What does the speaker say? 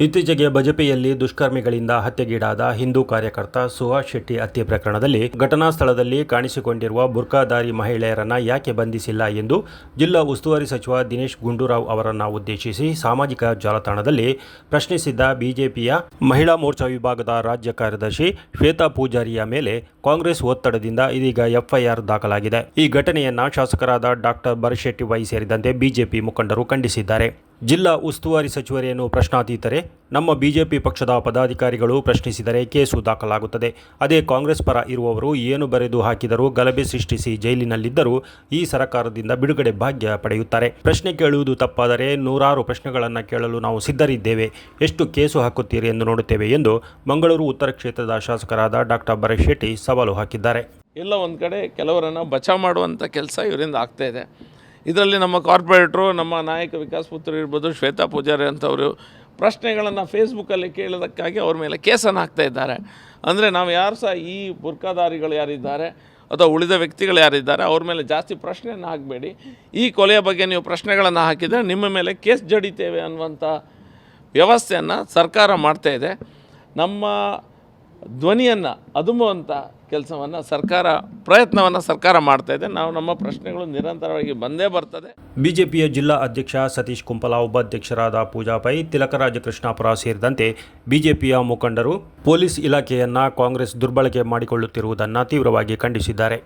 ಇತ್ತೀಚೆಗೆ ಬಜಪೆಯಲ್ಲಿ ದುಷ್ಕರ್ಮಿಗಳಿಂದ ಹತ್ಯೆಗೀಡಾದ ಹಿಂದೂ ಕಾರ್ಯಕರ್ತ ಸುಹಾಸ್ ಶೆಟ್ಟಿ ಹತ್ಯೆ ಪ್ರಕರಣದಲ್ಲಿ ಘಟನಾ ಸ್ಥಳದಲ್ಲಿ ಕಾಣಿಸಿಕೊಂಡಿರುವ ಬುರ್ಕಾದಾರಿ ಮಹಿಳೆಯರನ್ನ ಯಾಕೆ ಬಂಧಿಸಿಲ್ಲ ಎಂದು ಜಿಲ್ಲಾ ಉಸ್ತುವಾರಿ ಸಚಿವ ದಿನೇಶ್ ಗುಂಡೂರಾವ್ ಅವರನ್ನ ಉದ್ದೇಶಿಸಿ ಸಾಮಾಜಿಕ ಜಾಲತಾಣದಲ್ಲಿ ಪ್ರಶ್ನಿಸಿದ್ದ ಬಿಜೆಪಿಯ ಮಹಿಳಾ ಮೋರ್ಚಾ ವಿಭಾಗದ ರಾಜ್ಯ ಕಾರ್ಯದರ್ಶಿ ಶ್ವೇತಾ ಪೂಜಾರಿಯ ಮೇಲೆ ಕಾಂಗ್ರೆಸ್ ಒತ್ತಡದಿಂದ ಇದೀಗ ಎಫ್ಐಆರ್ ದಾಖಲಾಗಿದೆ. ಈ ಘಟನೆಯನ್ನ ಶಾಸಕರಾದ ಡಾಕ್ಟರ್ ಬರಶೆಟ್ಟಿ ವೈ ಸೇರಿದಂತೆ ಬಿಜೆಪಿ ಮುಖಂಡರು ಖಂಡಿಸಿದ್ದಾರೆ. ಜಿಲ್ಲಾ ಉಸ್ತುವಾರಿ ಸಚಿವರೇನು ಪ್ರಶ್ನಾತೀತರೆ, ನಮ್ಮ ಬಿಜೆಪಿ ಪಕ್ಷದ ಪದಾಧಿಕಾರಿಗಳು ಪ್ರಶ್ನಿಸಿದರೆ ಕೇಸು ದಾಖಲಾಗುತ್ತದೆ. ಅದೇ ಕಾಂಗ್ರೆಸ್ ಪರ ಇರುವವರು ಏನು ಬರೆದು ಹಾಕಿದರೂ ಗಲಭೆ ಸೃಷ್ಟಿಸಿ ಜೈಲಿನಲ್ಲಿದ್ದರೂ ಈ ಸರ್ಕಾರದಿಂದ ಬಿಡುಗಡೆ ಭಾಗ್ಯ ಪಡೆಯುತ್ತಾರೆ. ಪ್ರಶ್ನೆ ಕೇಳುವುದು ತಪ್ಪಾದರೆ ನೂರಾರು ಪ್ರಶ್ನೆಗಳನ್ನು ಕೇಳಲು ನಾವು ಸಿದ್ಧರಿದ್ದೇವೆ. ಎಷ್ಟು ಕೇಸು ಹಾಕುತ್ತೀರಿ ಎಂದು ನೋಡುತ್ತೇವೆ ಎಂದು ಮಂಗಳೂರು ಉತ್ತರ ಕ್ಷೇತ್ರದ ಶಾಸಕರಾದ ಡಾಕ್ಟರ್ ಭರತ್ ಶೆಟ್ಟಿ ಸವಾಲು ಹಾಕಿದ್ದಾರೆ. ಎಲ್ಲ ಒಂದು ಕಡೆ ಕೆಲವರನ್ನು ಬಚಾವ್ ಮಾಡುವಂಥ ಕೆಲಸ ಇವರಿಂದ ಆಗ್ತಾ ಇದರಲ್ಲಿ ನಮ್ಮ ಕಾರ್ಪೊರೇಟ್ರು, ನಮ್ಮ ನಾಯಕ ವಿಕಾಸ್ ಪುತ್ರ ಇರ್ಬೋದು, ಶ್ವೇತಾ ಪೂಜಾರಿ ಅಂತವರು ಪ್ರಶ್ನೆಗಳನ್ನು ಫೇಸ್ಬುಕ್ಕಲ್ಲಿ ಕೇಳೋದಕ್ಕಾಗಿ ಅವ್ರ ಮೇಲೆ ಕೇಸನ್ನು ಹಾಕ್ತಾ ಇದ್ದಾರೆ. ಅಂದರೆ ನಾವು ಯಾರು ಸಹ ಈ ಬುರ್ಕಾದಾರಿಗಳು ಯಾರಿದ್ದಾರೆ ಅಥವಾ ಉಳಿದ ವ್ಯಕ್ತಿಗಳು ಯಾರಿದ್ದಾರೆ, ಅವ್ರ ಮೇಲೆ ಜಾಸ್ತಿ ಪ್ರಶ್ನೆಯನ್ನು ಹಾಕಬೇಡಿ. ಈ ಕೊಲೆಯ ಬಗ್ಗೆ ನೀವು ಪ್ರಶ್ನೆಗಳನ್ನು ಹಾಕಿದರೆ ನಿಮ್ಮ ಮೇಲೆ ಕೇಸ್ ಜಡಿತೇವೆ ಅನ್ನುವಂಥ ವ್ಯವಸ್ಥೆಯನ್ನು ಸರ್ಕಾರ ಮಾಡ್ತಾ ಇದೆ. ನಮ್ಮ ಧ್ವನಿಯನ್ನು ಅದುಮುವಂಥ ಕೆಲಸವನ್ನು ಸರ್ಕಾರ, ಪ್ರಯತ್ನವನ್ನು ಸರ್ಕಾರ ಮಾಡ್ತಾ ಇದೆ. ನಾವು ನಮ್ಮ ಪ್ರಶ್ನೆಗಳು ನಿರಂತರವಾಗಿ ಬಂದೇ ಬರ್ತದೆ. ಬಿಜೆಪಿಯ ಜಿಲ್ಲಾ ಅಧ್ಯಕ್ಷ ಸತೀಶ್ ಕುಂಪಲಾ, ಉಪಾಧ್ಯಕ್ಷರಾದ ಪೂಜಾ ಪೈ ತಿಲಕರಾಜ ಕೃಷ್ಣಾಪುರ ಸೇರಿದಂತೆ ಬಿಜೆಪಿಯ ಮುಖಂಡರು ಪೊಲೀಸ್ ಇಲಾಖೆಯನ್ನು ಕಾಂಗ್ರೆಸ್ ದುರ್ಬಳಕೆ ಮಾಡಿಕೊಳ್ಳುತ್ತಿರುವುದನ್ನು ತೀವ್ರವಾಗಿ ಖಂಡಿಸಿದ್ದಾರೆ.